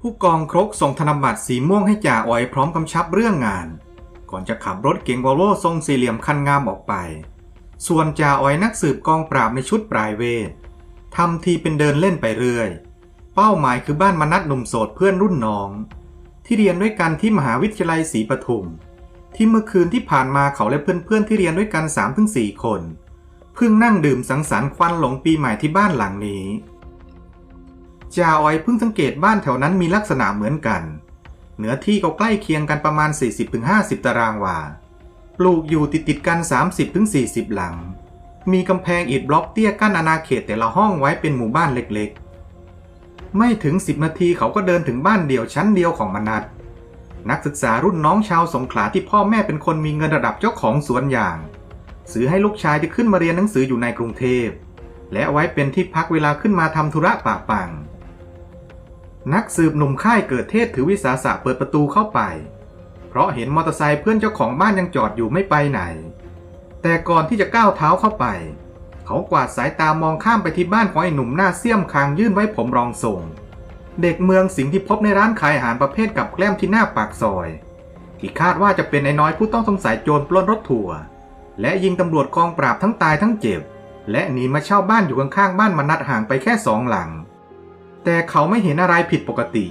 ผู้กองครกส่งธนบัตรสีม่วงให้จ่าอ๋อยพร้อมกำชับเรื่องงาน ก่อนจะขับรถเก๋งวอลโว่ทรงสี่เหลี่ยมคันงามออกไป ส่วนจ่าอ๋อยนักสืบกองปราบในชุดปลายเวททำทีเป็นเดินเล่นไปเรื่อย เป้าหมายคือบ้านมนัดหนุ่มโสดเพื่อนรุ่นน้อง ที่เรียนด้วยกันที่มหาวิทยาลัยศรีปทุม ที่เมื่อคืนที่ผ่านมาเขาและเพื่อนๆที่เรียนด้วยกัน3-4คน เพิ่งนั่งดื่มสังสรรค์ควันหลงปีใหม่ที่บ้านหลังนี้ จ่าออยเพิ่งสังเกตบ้านแถวนั้นมีลักษณะเหมือนกัน เนื้อที่ก็ใกล้เคียงกันประมาณ 40-50 ตารางวา ปลูกอยู่ติดติดกัน 30-40 หลัง มีกำแพงอิฐบล็อกเตี้ยกั้นอาณาเขตแต่ละห้องไว้เป็นหมู่บ้านเล็กๆ ไม่ถึง 10 นาทีเขาก็เดินถึงบ้านเดี่ยวชั้นเดียวของมนัดนักศึกษารุ่นน้องชาวสงขลาที่พ่อแม่เป็นคนมีเงินระดับเจ้าของสวนยางซื้อให้ลูกชายที่ขึ้นมาเรียนหนังสืออยู่ในกรุงเทพ และไว้เป็นที่พักเวลาขึ้นมาทำธุระป่าปัง นักสืบหนุ่มค่ายเกิดเทศถือวิสาสะเปิดประตูเข้าไป เพราะเห็นมอเตอร์ไซค์เพื่อนเจ้าของบ้านยังจอดอยู่ไม่ไปไหน แต่ก่อนที่จะก้าวเท้าเข้าไป เขากวาดสายตามองข้ามไปที่บ้านของไอ้หนุ่มหน้าเสี้ยมคางยื่นไว้ผมรองทรงเด็กเมืองสิงห์ที่พบในร้านขายอาหารประเภทกับแกล้มที่หน้าปากซอย ที่คาดว่าจะเป็นไอ้น้อยผู้ต้องสงสัยโจรปล้นรถทัวร์และยิงตำรวจกองปราบทั้งตายทั้งเจ็บ และหนีมาเช่าบ้านอยู่ข้างๆบ้านมนัดห่างไปแค่สองหลัง แต่เขาไม่เห็นอะไรผิดปกติ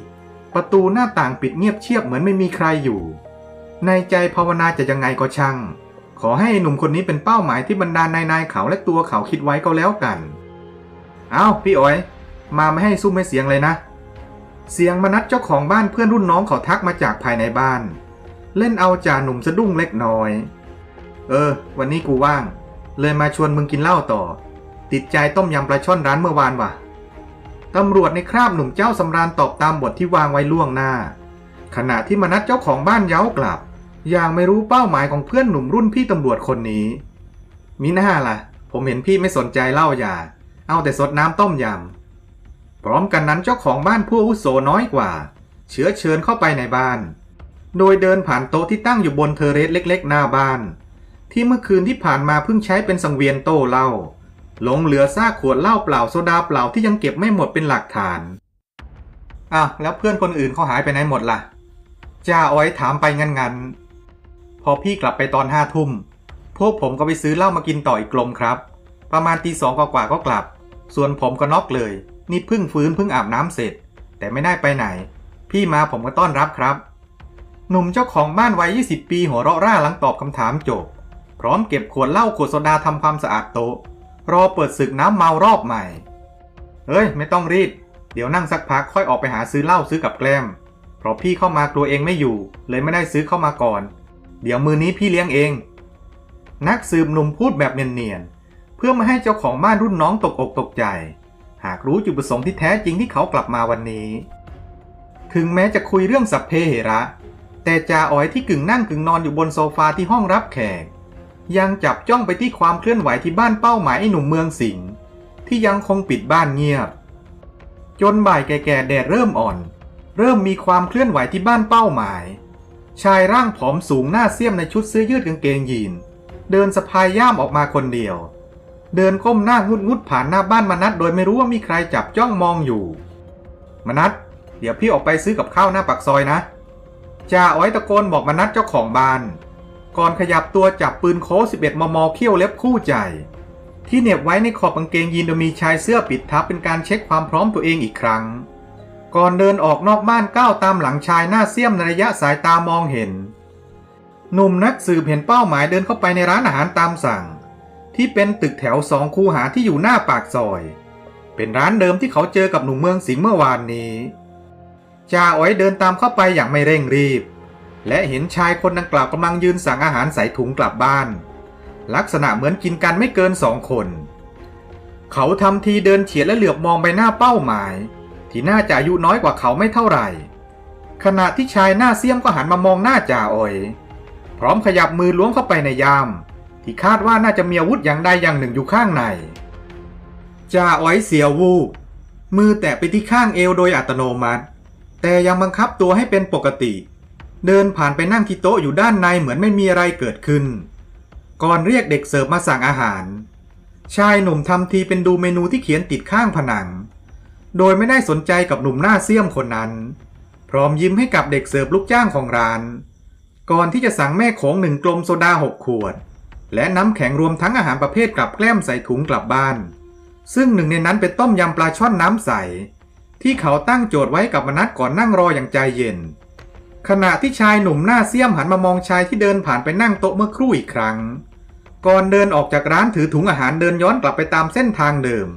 ประตูหน้าต่างปิดเงียบเชียบเหมือนไม่มีใครอยู่ ในใจภาวนาจะยังไงก็ช่าง ขอให้หนุ่มคนนี้เป็นเป้าหมายที่บรรดานายนายเขาและตัวเขาคิดไว้ก็แล้วกัน เอาพี่อ๋อย มาไม่ให้ซุ่มไม่เสียงเลยนะ เสียงมนัดเจ้าของบ้านเพื่อนรุ่นน้องเขาทักมาจากภายในบ้าน เล่นเอาจ่าหนุ่มสะดุ้งเล็กน้อย เออ วันนี้กูว่าง เลยมาชวนมึงกินเหล้าต่อ ติดใจต้มยำปลาช่อนร้านเมื่อวานว่ะ ตำรวจในคราบหนุ่มเจ้าสำราญตอบตามบทที่วางไว้ล่วงหน้า ขณะที่มนัดเจ้าของบ้านเย้ากลับ อย่างไม่รู้เป้าหมายของเพื่อนหนุ่มรุ่นพี่ตำรวจคนนี้ มิน่าล่ะ ผมเห็นพี่ไม่สนใจเล้าอย่าเอาแต่สดน้ำต้มยำ พร้อมกันนั้นเจ้าของบ้านผู้อุโสน้อยกว่า เชื้อเชิญเข้าไปในบ้าน โดยเดินผ่านโต๊ะที่ตั้งอยู่บนเทอเรสเล็ก ๆ หน้าบ้าน ที่เมื่อคืนที่ผ่านมาเพิ่งใช้เป็นสังเวียนโต้เล้า หลงเหลือซากขวดเหล้าเปล่าโซดาเปล่าที่ยังเก็บไม่หมดเป็นหลักฐานอ้าวแล้วเพื่อนคนอื่นเขาหายไปไหนหมดล่ะ จ้าอ้อยถามไปงันๆ พอพี่กลับไปตอนห้าทุ่ม พวกผมก็ไปซื้อเหล้ามากินต่ออีกกลมครับ ประมาณตีสองกว่าๆก็กลับ ส่วนผมก็น็อกเลย นี่เพิ่งฟื้นเพิ่งอาบน้ำเสร็จ แต่ไม่ได้ไปไหน พี่มาผมก็ต้อนรับครับ หนุ่มเจ้าของบ้านวัย 20 ปีหัวเราะร่าหลังตอบคำถามจบ พร้อมเก็บขวดเหล้าขวดโซดาทำความสะอาดโต๊ะ รอเปิดศึกน้ำเมารอบใหม่ เฮ้ย ไม่ต้องรีบ เดี๋ยวนั่งสักพักค่อยออกไปหาซื้อเหล้าซื้อกับแกล้ม เพราะพี่เข้ามากลัวเองไม่อยู่ เลยไม่ได้ซื้อเข้ามาก่อน เดี๋ยวมือนี้พี่เลี้ยงเอง นักสืบหนุ่มพูดแบบเนียนๆ เพื่อไม่ให้เจ้าของบ้านรุ่นน้องตกอกตกใจ หากรู้จุดประสงค์ที่แท้จริงที่เขากลับมาวันนี้ ถึงแม้จะคุยเรื่องสัพเพเหระ แต่จ่าอ๋อยที่กึ่งนั่งกึ่งนอนอยู่บนโซฟาที่ห้องรับแขก ยังจับจ้องไปที่ความเคลื่อนไหวที่บ้านเป้าหมายไอ้หนุ่มเมืองสิงห์ที่ยังคงปิดบ้านเงียบ จนบ่ายแก่ๆแดดเริ่มอ่อน เริ่มมีความเคลื่อนไหวที่บ้านเป้าหมาย ชายร่างผอมสูงหน้าเสี้ยมในชุดเสื้อยืดกางเกงยีน เดินสะพายย่ามออกมาคนเดียว เดินก้มหน้างุดงุดผ่านหน้าบ้านมนัดโดยไม่รู้ว่ามีใครจับจ้องมองอยู่ มนัดเดี๋ยวพี่ออกไปซื้อกับข้าวหน้าปากซอยนะจ่าอ้อยตะโกนบอกมนัดเจ้าของบ้าน ก่อนขยับตัวจับปืนโค้11 มม เขี้ยวเล็บคู่ใจ ที่เหน็บไว้ในขอบกางเกงยีนโดยมีชายเสื้อปิดทับเป็นการเช็คความพร้อมตัวเองอีกครั้ง ก่อนเดินออกนอกบ้านก้าวตามหลังชายหน้าเสี้ยมในระยะสายตามองเห็น หนุ่มนักสืบเห็นเป้าหมายเดินเข้าไปในร้านอาหารตามสั่ง ที่เป็นตึกแถวสองคูหาที่อยู่หน้าปากซอย เป็นร้านเดิมที่เขาเจอกับหนุ่มเมืองสิงห์เมื่อวานนี้จ่าอ๋อยเดินตามเข้าไปอย่างไม่เร่งรีบ และเห็นชายคนดังกล่าวกำลังยืนสั่งอาหารใส่ถุงกลับบ้าน ลักษณะเหมือนกินกันไม่เกินสองคน เขาทำทีเดินเฉียดและเหลือบมองไปหน้าเป้าหมาย ที่น่าจะอายุน้อยกว่าเขาไม่เท่าไหร่ ขณะที่ชายหน้าเสี้ยมก็หันมามองหน้าจ่าอ๋อย พร้อมขยับมือล้วงเข้าไปในยาม ที่คาดว่าน่าจะมีอาวุธอย่างใดอย่างหนึ่งอยู่ข้างในจ่าอ๋อยเสียววูบมือแตะไปที่ข้างเอวโดยอัตโนมัติ แต่ยังบังคับตัวให้เป็นปกติ เดินผ่านไปนั่งที่โต๊ะอยู่ด้านในเหมือนไม่มีอะไรเกิดขึ้น ก่อนเรียกเด็กเสิร์ฟมาสั่งอาหาร ชายหนุ่มทำทีเป็นดูเมนูที่เขียนติดข้างผนัง โดยไม่ได้สนใจกับหนุ่มหน้าเสี้ยมคนนั้น พร้อมยิ้มให้กับเด็กเสิร์ฟลูกจ้างของร้าน ก่อนที่จะสั่งแม่โขงหนึ่งกลมโซดาหกขวด และน้ำแข็งรวมทั้งอาหารประเภทกลับแกล้มใส่ถุงกลับบ้าน ซึ่งหนึ่งในนั้นเป็นต้มยำปลาช่อนน้ำใสที่เขาตั้งโจทย์ไว้กับมนัดก่อนนั่งรออย่างใจเย็น ขณะที่ชายหนุ่มหน้าเสี้ยมหันมามองชายที่เดินผ่านไปนั่งโต๊ะเมื่อครู่อีกครั้ง ก่อนเดินออกจากร้านถือถุงอาหารเดินย้อนกลับไปตามเส้นทางเดิม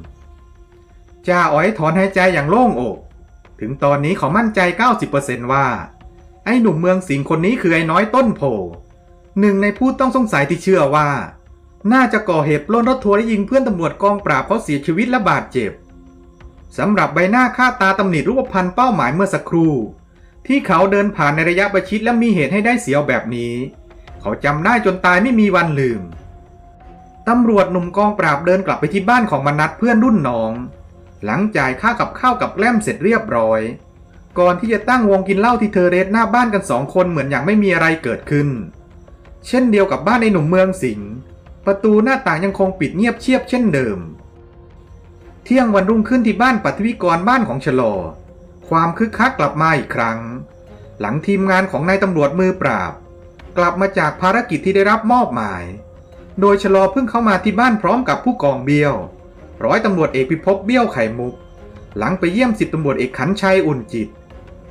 จ้าอ๋อยถอนหายใจอย่างโล่งอก ถึงตอนนี้เขามั่นใจ 90%ว่า ไอ้หนุ่มเมืองสิงคนนี้คือไอ้น้อยต้นโพหนึ่งในผู้ต้องสงสัยที่เชื่อว่า น่าจะก่อเหตุปล้นรถทัวร์และยิงเพื่อนตำรวจกองปราบเขาเสียชีวิตและบาดเจ็บสำหรับใบหน้าค่าตาตำหนิรูปพรรณเป้าหมายเมื่อสักครู่ ที่เขาเดินผ่านในระยะประชิดและมีเหตุให้ได้เสียวแบบนี้ เขาจำได้จนตายไม่มีวันลืม ตำรวจหนุ่มกองปราบเดินกลับไปที่บ้านของมนัดเพื่อนรุ่นน้อง หลังจ่ายค่ากับข้าวกับแกล้มเสร็จเรียบร้อย ก่อนที่จะตั้งวงกินเหล้าที่เทอร์เรสหน้าบ้านกันสองคนเหมือนอย่างไม่มีอะไรเกิดขึ้น เช่นเดียวกับบ้านในหนุ่มเมืองสิงห์ประตูหน้าต่างยังคงปิดเงียบเชียบเช่นเดิม เที่ยงวันรุ่งขึ้นที่บ้านปัทวิกรบ้านของชโล ความคึกคักกลับมาอีกครั้ง หลังทีมงานของนายตำรวจมือปราบ กลับมาจากภารกิจที่ได้รับมอบหมาย โดยชะลอเพิ่งเข้ามาที่บ้านพร้อมกับผู้กองเบี้ยว ร้อยตำรวจเอกพิภพเบี้ยวไข่มุก หลังไปเยี่ยมสิบตำรวจเอกขันชัยอุ่นจิต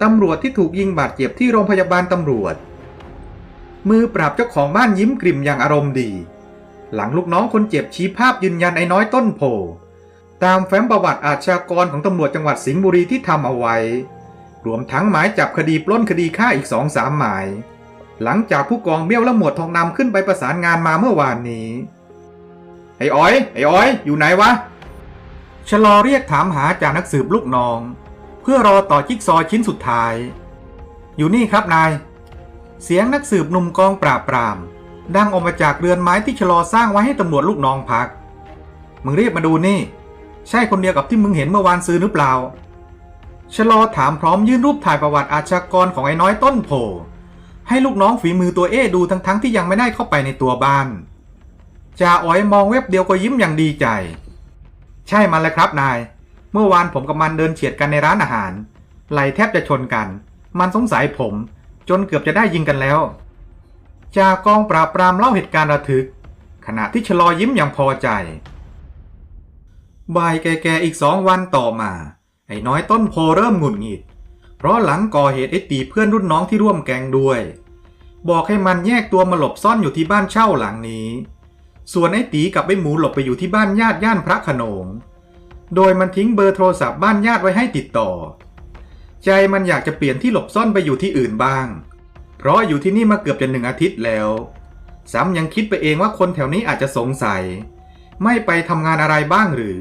ตำรวจที่ถูกยิงบาดเจ็บที่โรงพยาบาลตำรวจ มือปราบเจ้าของบ้านยิ้มกริ่มอย่างอารมณ์ดี หลังลูกน้องคนเจ็บชี้ภาพยืนยันไอ้น้อยต้นโพ ตามแฟ้มประวัติอาชญากรของตำรวจจังหวัดสิงห์บุรีที่ทำเอาไว้ รวมทั้งหมายจับคดีปล้นคดีฆ่าอีกสองสามหมาย หลังจากผู้กองเบี้ยวและหมวดทองนำขึ้นไปประสานงานมาเมื่อวานนี้ ไอ้อ้อย ไอ้อ้อย อยู่ไหนวะ ชะลอเรียกถามหาจากนักสืบลูกน้อง เพื่อรอต่อจิ๊กซอว์ชิ้นสุดท้าย อยู่นี่ครับนาย เสียงนักสืบหนุ่มกองปราบปราม ดังออกมาจากเรือนไม้ที่ชะลอสร้างไว้ให้ตำรวจลูกน้องพัก มึงรีบมาดูนี่ ใช่คนเดียวกับที่มึงเห็นเมื่อวานซื้อหรือเปล่าชะลอถามพร้อมยื่นรูปถ่ายประวัติอาชญากรของไอ้น้อยต้นโพให้ลูกน้องฝีมือตัวเอดูทั้งๆที่ยังไม่ได้เข้าไปในตัวบ้านจ่าอ๋อยมองเว็บเดียวก็ยิ้มอย่างดีใจ ใช่มันเลยครับนาย เมื่อวานผมกับมันเดินเฉียดกันในร้านอาหาร ไหลแทบจะชนกัน มันสงสัยผม จนเกือบจะได้ยิงกันแล้วจากองปราบปรามเล่าเหตุการณ์ระทึก ขณะที่ชะลอยิ้มอย่างพอใจ บ่ายแก่ๆอีกสองวันต่อมา ไอ้น้อยต้นโพเริ่มหงุดหงิด เพราะหลังก่อเหตุไอ้ตีเพื่อนรุ่นน้องที่ร่วมแก๊งด้วย บอกให้มันแยกตัวมาหลบซ่อนอยู่ที่บ้านเช่าหลังนี้ ส่วนไอ้ตีกับไอ้หมูหลบไปอยู่ที่บ้านญาติย่านพระขนง โดยมันทิ้งเบอร์โทรศัพท์บ้านญาติไว้ให้ติดต่อ ใจมันอยากจะเปลี่ยนที่หลบซ่อนไปอยู่ที่อื่นบ้าง เพราะอยู่ที่นี่มาเกือบจะหนึ่งอาทิตย์แล้ว ซ้ำยังคิดไปเองว่าคนแถวนี้อาจจะสงสัย ไม่ไปทำงานอะไรบ้างหรือ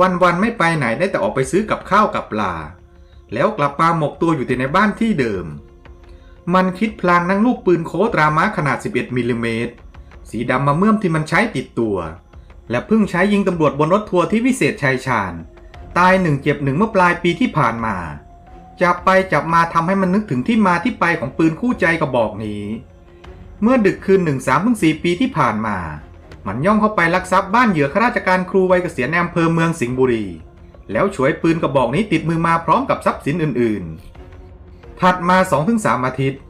วันๆไม่ไปไหนได้แต่ออกไปซื้อกับข้าวกับปลา แล้วกลับมาหมกตัวอยู่แต่ในบ้านที่เดิม มันคิดพลางนั่งลูกปืนโค้ตราม้าขนาด 11มิลลิเมตรสีดำมาเมื่อมที่มันใช้ติดตัว และเพิ่งใช้ยิงตำรวจบนรถทัวร์ที่วิเศษชัยชาญ ตายหนึ่งเจ็บหนึ่งเมื่อปลายปีที่ผ่านมา จับไปจับมาทำให้มันนึกถึงที่มาที่ไปของปืนคู่ใจกระบอกนี้ เมื่อดึกคืนหนึ่งสามถึงสี่ปีที่ผ่านมา มันย่องเข้าไปลักทรัพย์บ้านเหยื่อข้าราชการครูวัยเกษียณในอำเภอเมืองสิงห์บุรี แล้วฉวยปืนกระบอกนี้ติดมือมาพร้อมกับทรัพย์สินอื่นๆ ถัดมา 2-3 อาทิตย์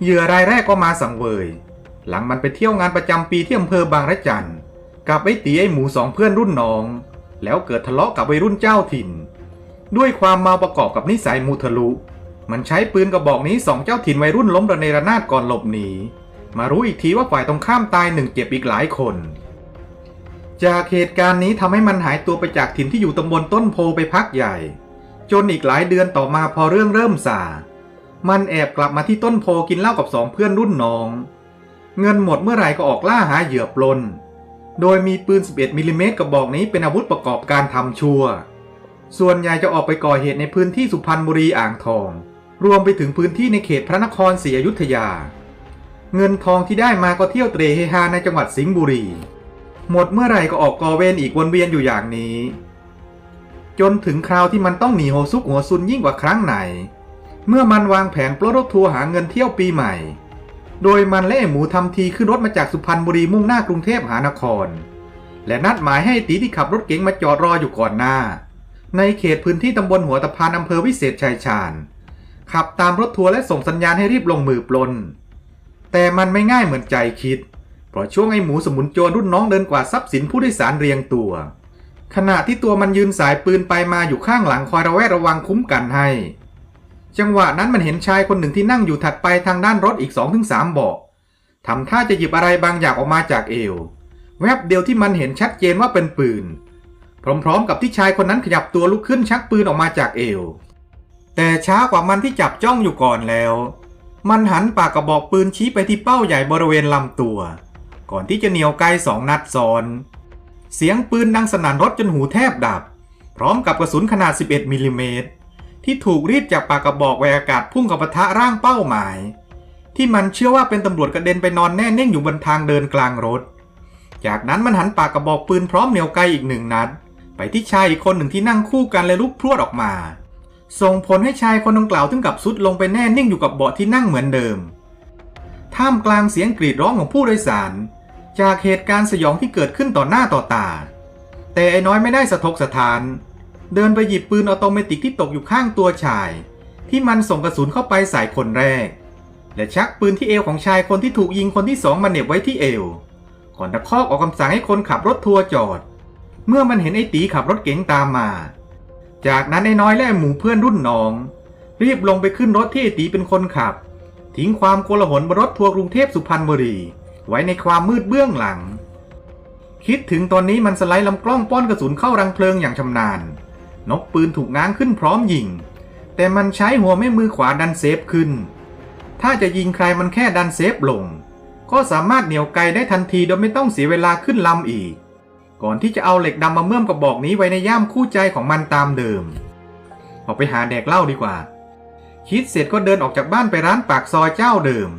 เหยื่อรายแรกก็มาสังเวย หลังมันไปเที่ยวงานประจำปีที่อำเภอบางระจันกับไอ้ตีไอ้หมูสองเพื่อนรุ่นน้อง แล้วเกิดทะเลาะกับวัยรุ่นเจ้าถิ่น ด้วยความเมาประกอบกับนิสัยมุทะลุมันใช้ปืนกระบอกนี้สองเจ้าถิ่นวัยรุ่นล้มระเนระนาดก่อนหลบหนี มารู้อีกทีว่าฝ่ายตรงข้ามตายหนึ่งเจ็บอีกหลายคน จากเหตุการณ์นี้ทำให้มันหายตัวไปจากถิ่นที่อยู่ตำบลต้นโพไปพักใหญ่ จนอีกหลายเดือนต่อมาพอเรื่องเริ่มซามันแอบกลับมาที่ต้นโพกินเหล้ากับสองเพื่อนรุ่นน้อง เงินหมดเมื่อไหร่ก็ออกล่าหาเหยื่อปลน โดยมีปืน 11มิลลิเมตรกระบอกนี้เป็นอาวุธประกอบการทำชั่ว ส่วนใหญ่จะออกไปก่อเหตุในพื้นที่สุพรรณบุรีอ่างทอง รวมไปถึงพื้นที่ในเขตพระนครศรีอยุธยา เงินทองที่ได้มาก็เที่ยวเตรเฮฮาในจังหวัดสิงห์บุรี หมดเมื่อไหร่ก็ออกกอเวนอีกวนเวียนอยู่อย่างนี้ จนถึงคราวที่มันต้องหนีโหซุกหัวซุนยิ่งกว่าครั้งไหน เมื่อมันวางแผนปล้นรถทัวร์หาเงินเที่ยวปีใหม่ โดยมันและหมูทำทีขึ้นรถมาจากสุพรรณบุรีมุ่งหน้ากรุงเทพมหานคร และนัดหมายให้ตีที่ขับรถเก๋งมาจอดรออยู่ก่อนหน้า ในเขตพื้นที่ตำบลหัวตะพานอำเภอวิเศษชัยชาญ ขับตามรถทัวร์และส่งสัญญาณให้รีบลงมือปลนแต่มันไม่ง่ายเหมือนใจคิด เพราะช่วงไอ้หมูสมุนโจรรุ่นน้องเดินกว่าทรัพย์สินผู้โดยสารเรียงตัว ขณะที่ตัวมันยืนสายปืนไปมาอยู่ข้างหลังคอยระแวดระวังคุ้มกันให้ จังหวะนั้นมันเห็นชายคนหนึ่งที่นั่งอยู่ถัดไปทางด้านรถอีก2-3ถึงเบาะทำท่าจะหยิบอะไรบางอย่างออกมาจากเอว แวบเดียวที่มันเห็นชัดเจนว่าเป็นปืน พร้อมๆ กับที่ชายคนนั้นขยับตัวลุกขึ้นชักปืนออกมาจากเอว แต่ช้ากว่ามันที่จับจ้องอยู่ก่อนแล้ว มันหันปากกระบอกปืนชี้ไปที่เป้าใหญ่บริเวณลำตัว ก่อนที่จะเหนียวไกลสองนัดซ้อน เสียงปืนดังสนั่นรถจนหูแทบดับ พร้อมกับกระสุนขนาด 11มิลลิเมตรที่ถูกรีดจากปากกระบอกไวอากาศพุ่งกับปะทะร่างเป้าหมาย ที่มันเชื่อว่าเป็นตำรวจกระเด็นไปนอนแน่นิ่งอยู่บนทางเดินกลางรถ จากนั้นมันหันปากกระบอกปืนพร้อมเหนียวไกลอีกหนึ่งนัด ไปที่ชายอีกคนหนึ่งที่นั่งคู่กันและลุกพรวดออกมา ส่งผลให้ชายคนดังกล่าวถึงกับสุดลงไปแน่นิ่งอยู่กับเบาะที่นั่งเหมือนเดิม ท่ามกลางเสียงกรีดร้องของผู้โดยสาร จากเหตุการณ์สยองที่เกิดขึ้นต่อหน้าต่อตา แต่ไอ้น้อยไม่ได้สะทกสะทาน เดินไปหยิบปืนออโตเมติกที่ตกอยู่ข้างตัวชาย ที่มันส่งกระสุนเข้าไปใส่คนแรก และชักปืนที่เอวของชายคนที่ถูกยิงคนที่สองมาเหน็บไว้ที่เอว ก่อนตะคอกออกคำสั่งให้คนขับรถทัวร์จอด เมื่อมันเห็นไอ้ตีขับรถเก๋งตามมา จากนั้นไอ้น้อยและหมู่เพื่อนรุ่นน้อง รีบลงไปขึ้นรถที่ไอ้ตีเป็นคนขับ ทิ้งความโกลาหลบนรถทัวร์กรุงเทพสุพรรณบุรี ไว้ในความมืดเบื้องหลัง คิดถึงตอนนี้มันสไลด์ลำกล้องป้อนกระสุนเข้ารังเพลิงอย่างชำนาญ นกปืนถูกง้างขึ้นพร้อมยิง แต่มันใช้หัวแม่มือขวาดันเซฟขึ้น ถ้าจะยิงใครมันแค่ดันเซฟลง ก็สามารถเหนี่ยวไกลได้ทันทีโดยไม่ต้องเสียเวลาขึ้นลำอีก ก่อนที่จะเอาเหล็กดำมาเมื่อมกระบอกนี้ไว้ในย่ามคู่ใจของมันตามเดิม ออกไปหาแดกเหล้าดีกว่า คิดเสร็จก็เดินออกจากบ้านไปร้านปากซอยเจ้าเดิม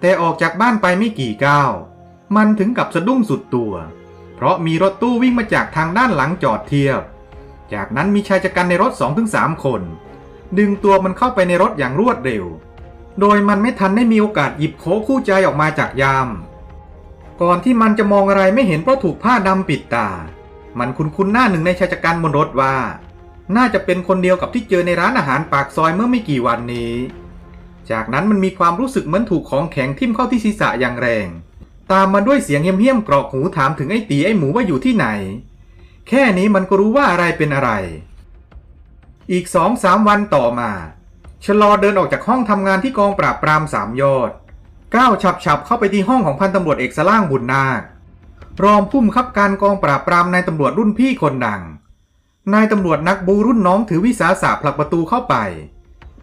แต่ออกจากบ้านไปไม่กี่ก้าว มันถึงกับสะดุ้งสุดตัว เพราะมีรถตู้วิ่งมาจากทางด้านหลังจอดเทียบ จากนั้นมีชายชะกันในรถ 2-3 คน ดึงตัวมันเข้าไปในรถอย่างรวดเร็ว โดยมันไม่ทันได้มีโอกาสหยิบโคคู่ใจออกมาจากยาม ก่อนที่มันจะมองอะไรไม่เห็นเพราะถูกผ้าดำปิดตา มันคุ้นๆหน้าหนึ่งในชายชะกันบนรถว่า น่าจะเป็นคนเดียวกับที่เจอในร้านอาหารปากซอยเมื่อไม่กี่วันนี้ จากนั้นมันมีความรู้สึกเหมือนถูกของแข็งทิ่มเข้าที่ศีรษะอย่างแรง ตามมาด้วยเสียงเหี้ยมๆกรอกหูถามถึงไอ้ตีไอ้หมูว่าอยู่ที่ไหน แค่นี้มันก็รู้ว่าอะไรเป็นอะไร อีกสองสามวันต่อมาชะลอเดินออกจากห้องทำงานที่กองปราบปรามสามยอดก้าวฉับๆเข้าไปที่ห้องของพันตำรวจเอกสล่างบุญนาครองผู้บังคับการกองปราบปรามนายตำรวจรุ่นพี่คนดัง นายตำรวจนักบูรุ่นน้องถือวิสาสะผลักประตูเข้าไป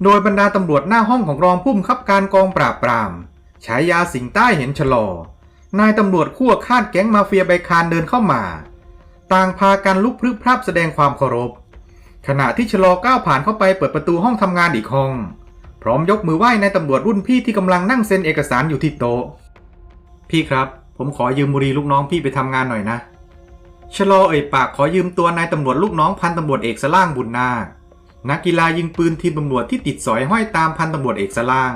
โดยบรรดาตำรวจหน้าห้องของรองผู้บังคับการกองปราบปรามฉายาสิงใต้เห็นชะลอ นายตำรวจขั้วคาดแก๊งมาเฟียใบคานเดินเข้ามา ต่างพากันลุกพรึบพรับแสดงความเคารพ ขณะที่ชะลอก้าวผ่านเข้าไปเปิดประตูห้องทำงานอีกห้อง พร้อมยกมือไหว้นายตำรวจรุ่นพี่ที่กำลังนั่งเซ็นเอกสารอยู่ที่โต๊ะ พี่ครับ ผมขอยืมบุรีลูกน้องพี่ไปทำงานหน่อยนะชะลอเอ่ยปากขอยืมตัวนายตำรวจลูกน้องพันตำรวจเอกสล่างบุญนาค นักกีฬายิงปืนทีมตำรวจที่ติดสอยห้อยตามพันตำรวจเอกสล่าง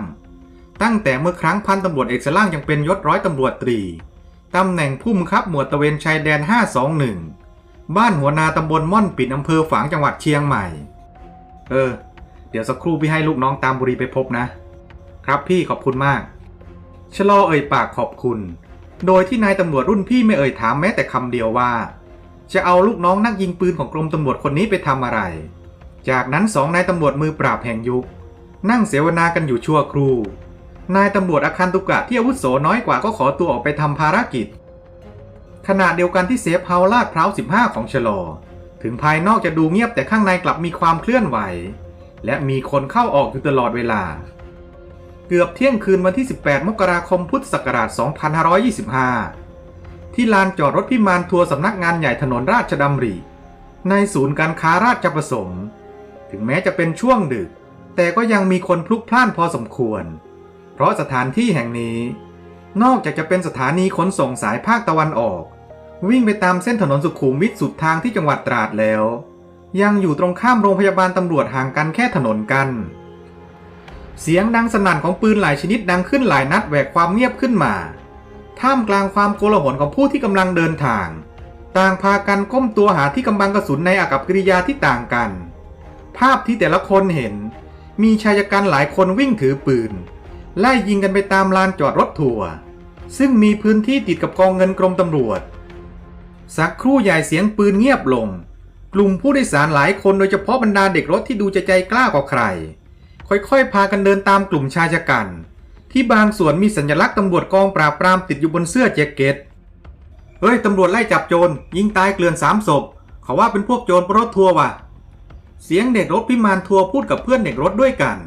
ตั้งแต่เมื่อครั้งพันตำรวจเอกสล่างยังเป็นยศร้อยตำรวจตรีตำแหน่งผู้บังคับหมวดตะเวนชายแดน 521 บ้านหัวนาตำบลม่อนปิดอำเภอฝางจังหวัดเชียงใหม่ เออ เดี๋ยวสักครู่พี่ให้ลูกน้องตามบุรีไปพบนะ ครับพี่ขอบคุณมากชะลอเอ่ยปากขอบคุณ โดยที่นายตำรวจรุ่นพี่ไม่เอ่ยถามแม้แต่คำเดียวว่า จะเอาลูกน้องนักยิงปืนของกรมตำรวจคนนี้ไปทำอะไร จากนั้นสองนายตำรวจมือปราบแห่งยุค นั่งเสวนากันอยู่ชั่วครู่ นายตำรวจอาคันตุกะที่อาวุโสน้อยกว่าก็ขอตัวออกไปทำภารกิจ ขณะเดียวกันที่เซฟเฮาลาดพร้าว15 ของชะลอ ถึงภายนอกจะดูเงียบแต่ข้างในกลับมีความเคลื่อนไหว และมีคนเข้าออกอยู่ตลอดเวลา เกือบเที่ยงคืนวันที่ 18 มกราคมพุทธศักราช 2525 ที่ลานจอดรถพิมานทัวร์สำนักงานใหญ่ถนนราชดำริ ในศูนย์การค้าราชประสงค์ ถึงแม้จะเป็นช่วงดึก แต่ก็ยังมีคนพลุกพล่านพอสมควร เพราะสถานที่แห่งนี้ นอกจากจะเป็นสถานีขนส่งสายภาคตะวันออก วิ่งไปตามเส้นถนนสุขุมวิทสุดทางที่จังหวัดตราดแล้ว ยังอยู่ตรงข้ามโรงพยาบาลตำรวจห่างกันแค่ถนนกัน เสียงดังสนั่นของปืนหลายชนิดดังขึ้นหลายนัดแหวกความเงียบขึ้นมาท่ามกลางความโกลาหลของผู้ที่กำลังเดินทาง ต่างพากันก้มตัวหาที่กำบังกระสุนในอากับกิริยาที่ต่างกัน ภาพที่แต่ละคนเห็น มีชายชกันหลายคนวิ่งถือปืน ไล่ยิงกันไปตามลานจอดรถทัวร์ซึ่งมีพื้นที่ติดกับกองเงินกรมตำรวจ สักครู่ใหญ่เสียงปืนเงียบลง กลุ่มผู้โดยสารหลายคนโดยเฉพาะบรรดาเด็กรถที่ดูจะใจกล้ากว่าใคร ค่อยๆ พากันเดินตามกลุ่มชายชะกัน ที่บางส่วนมีสัญลักษณ์ตำรวจกองปราบปรามติดอยู่บนเสื้อแจ็คเก็ตเฮ้ยตำรวจไล่จับโจรยิงตายเกลื่อนสามศพเขาว่าเป็นพวกโจรปรถทัวร์ว่ะ เสียงเด็กรถพิมานทัวร์พูดกับเพื่อนเด็กรถด้วยกัน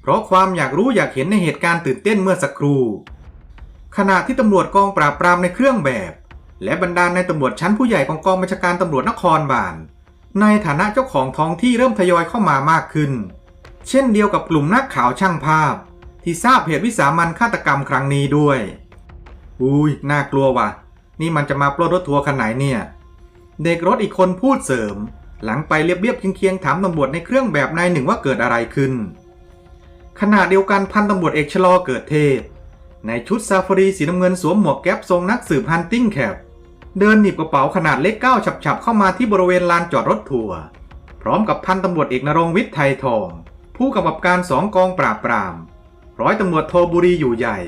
เพราะความอยากรู้อยากเห็นในเหตุการณ์ตื่นเต้นเมื่อสักครู่ขณะที่ตำรวจกองปราบปรามในเครื่องแบบ และบรรดาในตำรวจชั้นผู้ใหญ่ของกองบัญชาการตำรวจนครบาลในฐานะเจ้าของท้องที่เริ่มทยอยเข้ามามากขึ้น เช่นเดียวกับกลุ่มนักข่าวช่างภาพ ที่ทราบเหตุวิสามันฆาตกรรมครั้งนี้ด้วย อุ้ยน่ากลัวว่ะ นี่มันจะมาปล้นรถทัวร์คันไหนเนี่ย เด็กรถอีกคนพูดเสริม หลังไปเรียบๆเคียงๆถามตำรวจในเครื่องแบบนายหนึ่งว่าเกิดอะไรขึ้น ขณะเดียวกันพันตำรวจเอกชะลอเกิดเทพ ในชุดซาฟารีสีน้ำเงินสวมหมวกแก๊ปทรงนักสืบฮันติงแคปเดินหนีบกระเป๋าขนาดเล็กก้าวฉับๆเข้ามาที่บริเวณลานจอดรถทัวร์พร้อมกับพันตำรวจเอกนรงวิทย์ไทยทอง ผู้กำกับการสองกองปราบปราม ร้อยตำรวจโทบุรีอยู่ใหญ่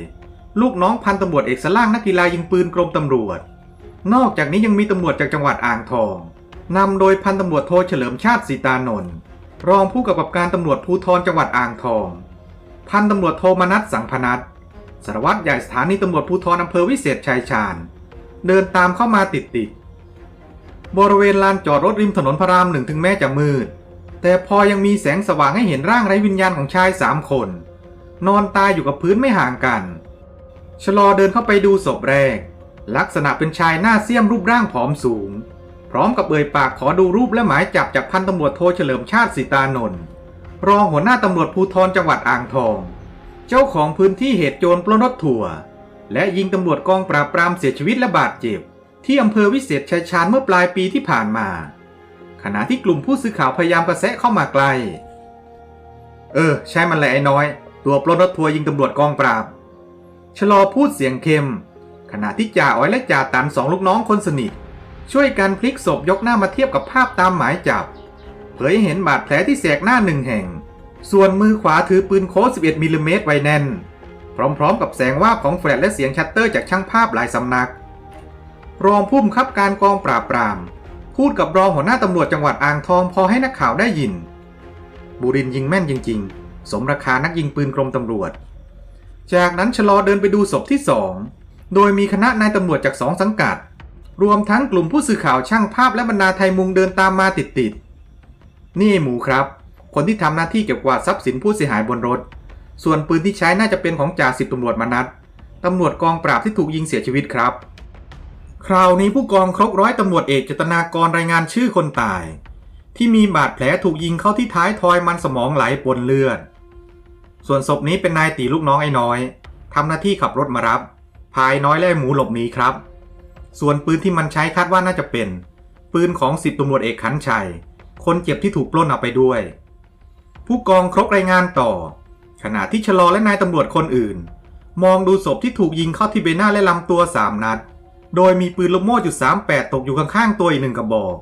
ลูกน้องพันตำรวจเอกสล่างนักกีฬายิงปืนกรมตำรวจ นอกจากนี้ยังมีตำรวจจากจังหวัดอ่างทอง นำโดยพันตำรวจโทเฉลิมชาติสีตานนท์รองผู้กำกับการตำรวจภูธรจังหวัดอ่างทอง พันตำรวจโทมนัสสังพนัทสารวัตรใหญ่สถานีตำรวจภูธรอำเภอวิเศษชัยชาญ เดินตามเข้ามาติดติดบริเวณลานจอดรถริมถนนพระรามหนึ่งถึงแม้จะมืด แต่พอยังมีแสงสว่างให้เห็นร่างไร้วิญญาณของชายสามคน นอนตายอยู่กับพื้นไม่ห่างกัน ชะลอเดินเข้าไปดูศพแรก ลักษณะเป็นชายหน้าเสี้ยมรูปร่างผอมสูง พร้อมกับเอ่ยปากขอดูรูปและหมายจับจากพันตำรวจโทเฉลิมชาติสิตานนท์รองหัวหน้าตำรวจภูธรจังหวัดอ่างทอง เจ้าของพื้นที่เหตุโจรปล้นรถทัวและยิงตำรวจกองปราบปรามเสียชีวิตและบาดเจ็บ ที่อำเภอวิเศษชัยชาญเมื่อปลายปีที่ผ่านมา ขณะที่กลุ่มผู้สื่อข่าวพยายามกระแสะเข้ามาใกล เออ ใช่มันแหละไอ้น้อย ตัวปล้นรถทัวร์ยิงตำรวจกองปราบ ชะลอพูดเสียงเข้มขณะที่จ่าอ้อยและจ่าตันสองลูกน้องคนสนิท ช่วยกันพลิกศพยกหน้ามาเทียบกับภาพตามหมายจับ เผยให้เห็นบาดแผลที่แสกหน้าหนึ่งแห่ง ส่วนมือขวาถือปืนโค้ด11มิลลิเมตรไว้แน่น พร้อมๆ กับแสงวาบของแฟลชและเสียงชัตเตอร์จากช่างภาพหลายสำนัก รองผู้บังคับการกองปราบปราม พูดกับรองหัวหน้าตำรวจจังหวัดอ่างทองพอให้นักข่าวได้ยิน บุรินยิงแม่นจริง ๆ สมราคานักยิงปืนกรมตำรวจ จากนั้นชะลอเดินไปดูศพที่สอง โดยมีคณะนายตำรวจจากสองสังกัด รวมทั้งกลุ่มผู้สื่อข่าวช่างภาพและบรรดาไทยมุงเดินตามมาติดๆ นี่หมูครับ คนที่ทำหน้าที่เก็บกวาดทรัพย์สินผู้เสียหายบนรถ ส่วนปืนที่ใช้น่าจะเป็นของจ่าสิบตำรวจมนัดตำรวจกองปราบที่ถูกยิงเสียชีวิตครับ คราวนี้ผู้กองครกร้อยตำรวจเอกจตนากรรายงานชื่อคนตาย ที่มีบาดแผลถูกยิงเข้าที่ท้ายทอยมันสมองไหลปนเลือด ส่วนศพนี้เป็นนายตีลูกน้องไอ้น้อยทำหน้าที่ขับรถมารับ พายน้อยและหมูหลบหนีครับ ส่วนปืนที่มันใช้คาดว่าน่าจะเป็น ปืนของสิบตำรวจเอกขันชัย คนเจ็บที่ถูกปล้นเอาไปด้วย ผู้กองครกรายงานต่อ ขณะที่ชะลอและนายตำรวจคนอื่น มองดูศพที่ถูกยิงเข้าที่ใบหน้าและลำตัวสามนัด โดยมีปืนลูกโม่จุด38ตกอยู่ข้างๆตัวอีกหนึ่งกระบอก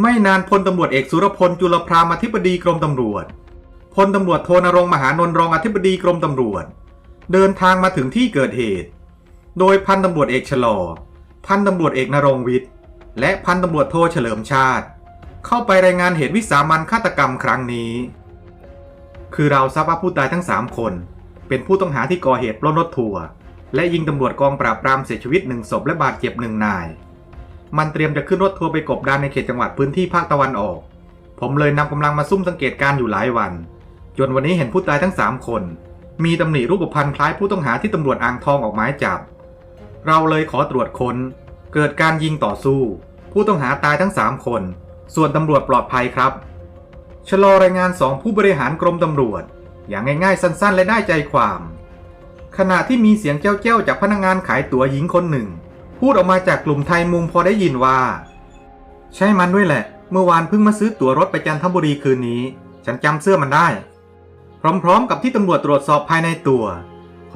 ไม่นานพลตำรวจเอกสุรพลจุลพรามอธิบดีกรมตำรวจพลตำรวจโทนรงมหานนท์รองอธิบดีกรมตำรวจ เดินทางมาถึงที่เกิดเหตุ โดยพันตำรวจเอกชะลอ พันตำรวจเอกนรงวิทย์ และพันตำรวจโทเฉลิมชาติ เข้าไปรายงานเหตุวิสามันฆาตกรรมครั้งนี้ คือเราทราบว่าผู้ตายทั้ง 3 คน เป็นผู้ต้องหาที่ก่อเหตุปล้นรถทัวร์และยิงตำรวจกองปราบปรามเสียชีวิตหนึ่งศพและบาดเจ็บหนึ่งนาย มันเตรียมจะขึ้นรถทัวร์ไปกบดานในเขตจังหวัดพื้นที่ภาคตะวันออก ผมเลยนำกำลังมาซุ่มสังเกตการ์อยู่หลายวัน จนวันนี้เห็นผู้ตายทั้ง 3 คน มีตำหนิรูปพรรณคล้ายผู้ต้องหาที่ตำรวจอ่างทองออกหมายจับ เราเลยขอตรวจค้น เกิดการยิงต่อสู้ ผู้ต้องหาตายทั้ง 3 คน ส่วนตำรวจปลอดภัยครับ ชะลอรายงานสองผู้บริหารกรมตำรวจ อย่างง่ายๆสั้นๆ และได้ใจความ ขณะที่มีเสียงเจ้าๆจากพนักงานขายตั๋วหญิงคนหนึ่ง พูดออกมาจากกลุ่มไทยมุงพอได้ยินว่า ใช่มันด้วยแหละ เมื่อวานเพิ่งมาซื้อตั๋วรถไปจันทบุรีคืนนี้ ฉันจำเสื้อมันได้ พร้อมๆ กับที่ตำรวจตรวจสอบภายในตัว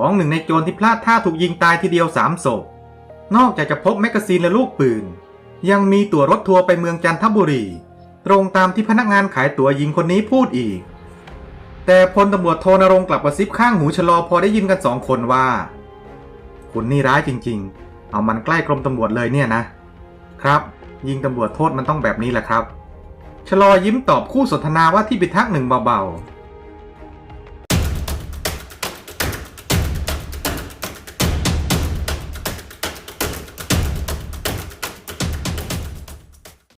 ของหนึ่งในโจรที่พลาดท่าถูกยิงตายทีเดียวสามศพ นอกจากจะพบแมกกาซีนและลูกปืน ยังมีตั๋วรถทัวร์ไปเมืองจันทบุรี ตรงตามที่พนักงานขายตั๋วหญิงคนนี้พูดอีก แต่พลตำรวจโทนรงกลับกระซิบข้างหูชะลอพอได้ยินกันสองคนว่าคุณนี่ร้ายจริง ๆ เอามันใกล้กรมตำรวจเลยเนี่ยนะ ครับ ยิงตำรวจโทษมันต้องแบบนี้แหละครับชะลอยิ้มตอบคู่สนทนาว่าที่พิทักษ์หนึ่งเบาๆ